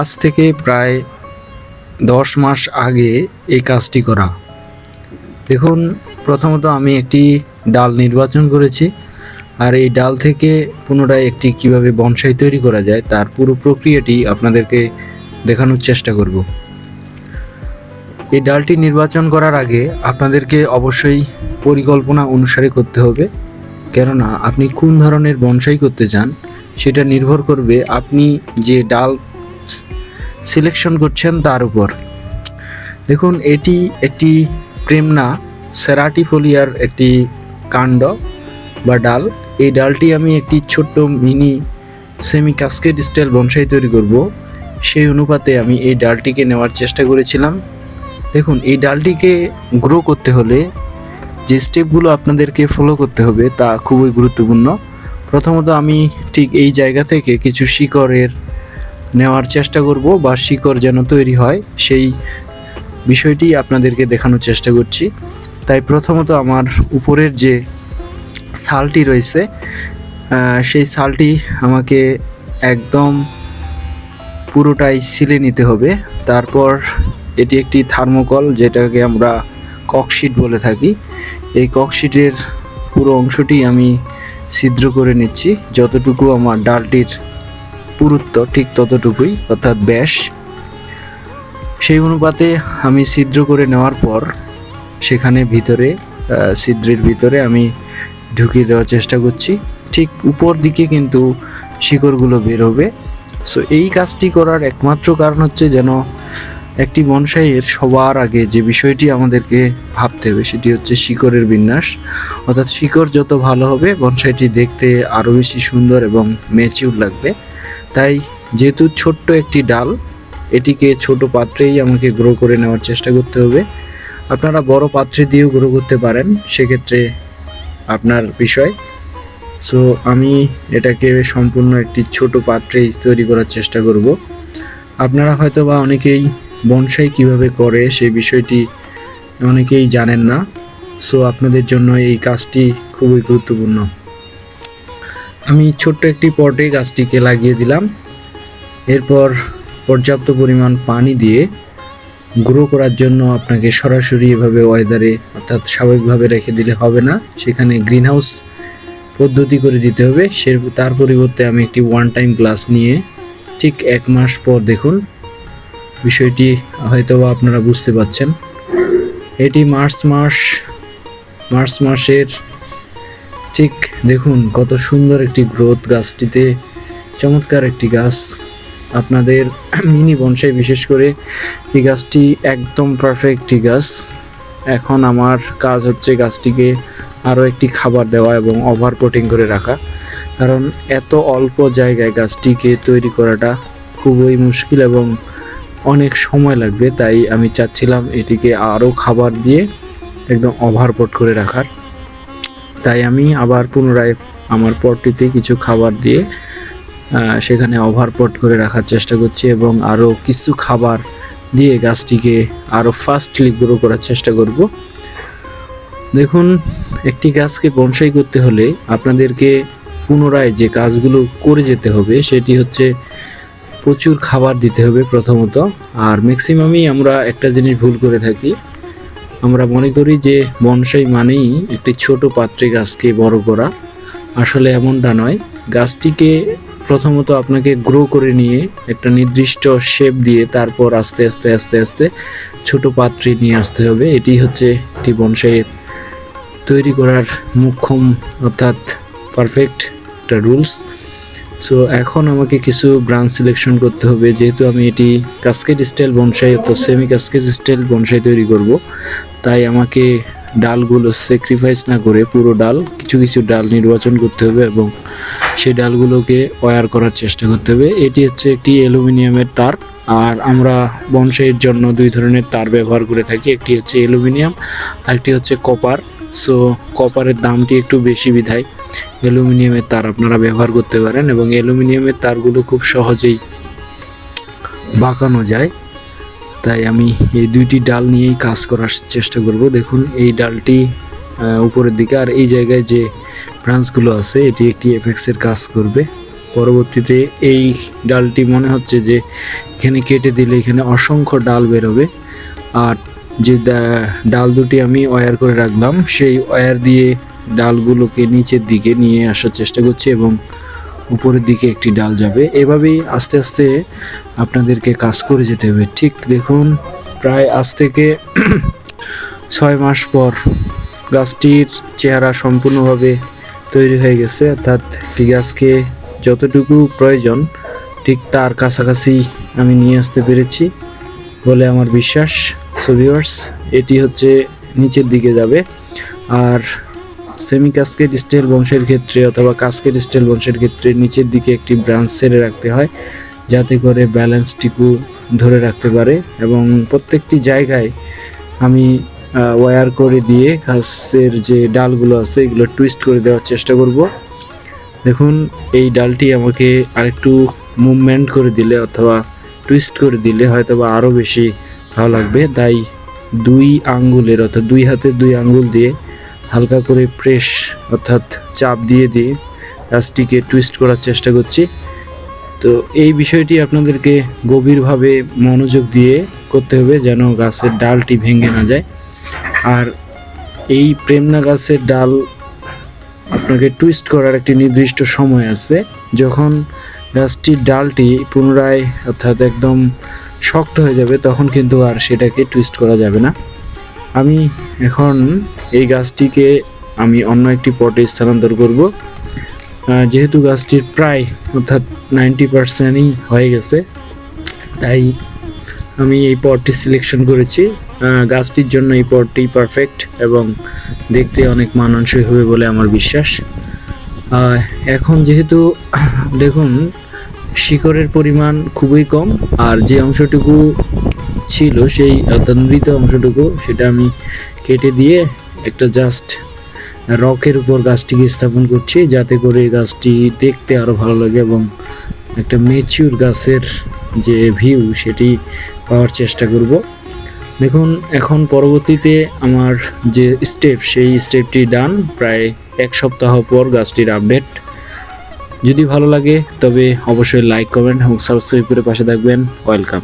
আজ থেকে প্রায় দশ মাস আগে এই কাজটি করা। দেখুন, প্রথমত আমি একটি ডাল নির্বাচন করেছি আর এই ডাল থেকে পুনরায় একটি কীভাবে বনসাই তৈরি করা যায় তার পুরো প্রক্রিয়াটি আপনাদেরকে দেখানোর চেষ্টা করব। এই ডালটি নির্বাচন করার আগে আপনাদেরকে অবশ্যই পরিকল্পনা অনুসারে করতে হবে, কেননা আপনি কোন ধরনের বনসাই করতে চান সেটা নির্ভর করবে আপনি যে ডাল সিলেকশন করছেন তার উপর। দেখুন, এটি একটি প্রেমনা সেরাটিফোলিয়ার একটি কাণ্ড বা ডাল। এই ডালটি আমি একটি ছোট্ট mini semi cascade style bonsai তৈরি করব। সেই অনুপাতে আমি এই ডালটিকে নেওয়ার চেষ্টা করেছিলাম। দেখুন, এই ডালটিকে গ্রো করতে হলে যে স্টেপগুলো আপনাদেরকে ফলো করতে হবে তা খুবই গুরুত্বপূর্ণ। প্রথমত আমি ঠিক এই জায়গা থেকে কিছু শিকড়ের নেওয়ার চেষ্টা করব বা শিকড় যেন তৈরি হয়, সেই বিষয়টি আপনাদেরকে দেখানোর চেষ্টা করছি। তাই প্রথমত আমার উপরের যে সালটি রয়েছে সেই সালটি আমাকে একদম পুরোটাই সিলে নিতে হবে। তারপর এটি একটি থার্মোকল, যেটাকে আমরা ককশিট বলে থাকি। এই ককশিটের পুরো অংশটি আমি ছিদ্র করে নিচ্ছি। যতটুকু আমার ডালটির পুরুত্ব ঠিক ততটুকুই, অর্থাৎ ব্যাস। সেই অনুপাতে আমি ছিদ্র করে নেওয়ার পর সেখানে ভিতরে ছিদ্রের ভিতরে আমি ঢুকিয়ে দেওয়ার চেষ্টা করছি। ঠিক উপর দিকে কিন্তু শিকড়গুলো বের হবে। সো এই কাজটি করার একমাত্র কারণ হচ্ছে যেন একটি বনসাইয়ের সবার আগে যে বিষয়টি আমাদেরকে ভাবতে হবে, সেটি হচ্ছে শিকড়ের বিন্যাস। অর্থাৎ শিকড় যত ভালো হবে বনসাইটি দেখতে আরও বেশি সুন্দর এবং ম্যাচিউর লাগবে। তাই যেহেতু ছোট্ট একটি ডাল, এটিকে ছোট পাত্রেই আমাকে গ্রো করে নেওয়ার চেষ্টা করতে হবে। আপনারা বড় পাত্রে দিয়েও গ্রো করতে পারেন, সেক্ষেত্রে আপনার বিষয়। সো আমি এটাকে সম্পূর্ণ একটি ছোট পাত্রেই তৈরি করার চেষ্টা করব। আপনারা হয়তো বা অনেকেই বনসাই কীভাবে করে সেই বিষয়টি অনেকেই জানেন না। সো আপনাদের জন্য এই কাজটি খুবই গুরুত্বপূর্ণ। আমি ছোট্ট একটি পটে গাছটিকে লাগিয়ে দিলাম। এরপর পর্যাপ্ত পরিমাণ পানি দিয়ে গ্রো করার জন্য আপনাকে সরাসরি এভাবে ওয়েদারে, অর্থাৎ স্বাভাবিকভাবে রেখে দিলে হবে না। সেখানে গ্রিন হাউস পদ্ধতি করে দিতে হবে। সে, তার পরিবর্তে আমি একটি ওয়ান টাইম গ্লাস নিয়ে ঠিক এক মাস পর দেখুন বিষয়টি হয়তো আপনারা বুঝতে পাচ্ছেন। এটি মার্চ মাস, মার্চ মাসের ঠিক দেখুন কত সুন্দর একটি গ্রোথ গাছটিতে, চমৎকার একটি গাছ। আপনাদের মিনি বনসাই বিশেষ করে এই গাছটি একদম পারফেক্ট একটি গাছ। এখন আমার কাজ হচ্ছে গাছটিকে আরও একটি খাবার দেওয়া এবং ওভার কোটিং করে রাখা। কারণ এত অল্প জায়গায় গাছটিকে তৈরি করাটা খুবই মুশকিল এবং অনেক সময় লাগবে, তাই আমি চাচ্ছিলাম এটিকে আরও খাবার দিয়ে একদম ওভারপট করে রাখার। তাই আমি আবার পুনরায় আমার পটটিতে কিছু খাবার দিয়ে সেখানে ওভারপট করে রাখার চেষ্টা করছি এবং আরও কিছু খাবার দিয়ে গাছটিকে আরও ফাস্টলি গ্রো করার চেষ্টা করব। দেখুন, একটি গাছকে বনসাই করতে হলে আপনাদেরকে পুনরায় যে কাজগুলো করে যেতে হবে, সেটি হচ্ছে প্রচুর খাবার দিতে হবে প্রথমত। আর ম্যাক্সিমামই আমরা একটা জিনিস ভুল করে থাকি। আমরা মনে করি যে বনসাই মানেই একটি ছোট পাত্রে গাছকে বড় করা। আসলে এমনটা নয়। গাছটিকে প্রথমত আপনাকে গ্রো করে নিয়ে একটা নির্দিষ্ট শেপ দিয়ে তারপর আস্তে আস্তে আস্তে আস্তে ছোট পাত্রে নিয়ে আসতে হবে। এটি হচ্ছে একটি বনসাইয়ের তৈরি করার মুখ্যম অর্থাৎ পারফেক্ট একটা রুলস সো এখন আমাকে কিছু ব্রাঞ্চ সিলেকশন করতে হবে। যেহেতু আমি এটি কাস্কেট স্টাইল বনসাই অর্থাৎ সেমি কাস্কেট স্টাইল বনসাই তৈরি করব। তাই আমাকে ডালগুলো স্যাক্রিফাইস না করে পুরো ডাল, কিছু কিছু ডাল নির্বাচন করতে হবে এবং সেই ডালগুলোকে ওয়ার করার চেষ্টা করতে হবে। এটি হচ্ছে একটি অ্যালুমিনিয়ামের তার। আর আমরা বনসাইয়ের জন্য দুই ধরনের তার ব্যবহার করে থাকি। একটি হচ্ছে অ্যালুমিনিয়াম আর একটি হচ্ছে কপার সো কপারের দামটি একটু বেশি বিধায়। অ্যালুমিনিয়ামের তার আপনারা ব্যবহার করতে পারেন এবং অ্যালুমিনিয়ামের তারগুলো খুব সহজেই বাঁকানো যায়। তাই আমি এই দুইটি ডাল নিয়েই কাজ করার চেষ্টা করব। দেখুন, এই ডালটি উপরের দিকে আর এই জায়গায় যে ব্রাঞ্চগুলো আছে, এটি একটি এফেক্সের কাজ করবে। পরবর্তীতে এই ডালটি মনে হচ্ছে যে এখানে কেটে দিলে এখানে অসংখ্য ডাল বেরোবে। আর যে ডাল দুটি আমি ওয়্যার করে রাখলাম, সেই ওয়্যার দিয়ে ডালগুলোকে নিচের দিকে নিয়ে আসার চেষ্টা করছি এবং উপরের দিকে একটি ডাল যাবে। এভাবেই আস্তে আস্তে আপনাদেরকে কাজ করে যেতে হবে। ঠিক দেখুন, প্রায় আজ থেকে ছয় মাস পর গাছটির চেহারা সম্পূর্ণভাবে তৈরি হয়ে গেছে। অর্থাৎ একটি গাছকে যতটুকু প্রয়োজন, ঠিক তার কাছাকাছি আমি নিয়ে আসতে পেরেছি বলে আমার বিশ্বাস। সোভিওর্স এটি হচ্ছে নিচের দিকে যাবে। আর সেমি কাস্কেট স্টেল বংশের ক্ষেত্রে অথবা কাস্কেট স্টেল বংশের ক্ষেত্রে নিচের দিকে একটি ব্রাঞ্চ ছেড়ে রাখতে হয়, যাতে করে ব্যালেন্সটিকু ধরে রাখতে পারে এবং প্রত্যেকটি জায়গায় আমি ওয়্যার করে দিয়ে ঘাসের যে ডালগুলো আছে এগুলো টুইস্ট করে দেওয়ার চেষ্টা করব। দেখুন, এই ডালটি আমাকে আরেকটু মুভমেন্ট করে দিলে অথবা টুইস্ট করে দিলে হয়তো বা আরও বেশি ভালো লাগবে। তাই দুই আঙ্গুলের অর্থাৎ দুই হাতের দুই আঙ্গুল দিয়ে হালকা করে প্রেস অর্থাৎ চাপ দিয়ে দিয়ে গাছটিকে টুইস্ট করার চেষ্টা করছি। তো এই বিষয়টি আপনাদেরকে গভীরভাবে মনোযোগ দিয়ে করতে হবে যেন গাছের ডালটি ভেঙে না যায়। আর এই প্রেমনা গাছের ডাল আপনাকে টুইস্ট করার একটি নির্দিষ্ট সময় আছে। যখন গাছটির ডালটি পুনরায় অর্থাৎ একদম শক্ত হয়ে যাবে, তখন কিন্তু আর সেটাকে টুইস্ট করা যাবে না। আমি এখন এই গাছটিকে আমি অন্য একটি পটে স্থানান্তর করব। যেহেতু গাছটির প্রায় অর্থাৎ নাইনটি পার্সেন্টই হয়ে গেছে, তাই আমি এই পটটি সিলেকশন করেছি। গাছটির জন্য এই পটটি পারফেক্ট এবং দেখতে অনেক মানানসই হবে বলে আমার বিশ্বাস। এখন যেহেতু, দেখুন, শিকড়ের পরিমাণ খুবই কম, আর যে অংশটুকু ছিল সেই অর্থাৎ অংশটুকু, সেটা আমি কেটে দিয়ে একটা জাস্ট রকের উপর গাছটিকে স্থাপন করছি, যাতে করে গাছটি দেখতে আরও ভালো লাগে এবং একটা মেচিউর গাছের যে ভিউ সেটি পাওয়ার চেষ্টা করব। দেখুন, এখন পরবর্তীতে আমার যে স্টেপ সেই স্টেপটি ডান প্রায় এক সপ্তাহ পর গাছটির আপডেট যদি ভালো লাগে, তবে অবশ্যই লাইক কমেন্ট এবং সাবস্ক্রাইব করে পাশে থাকবেন। ওয়েলকাম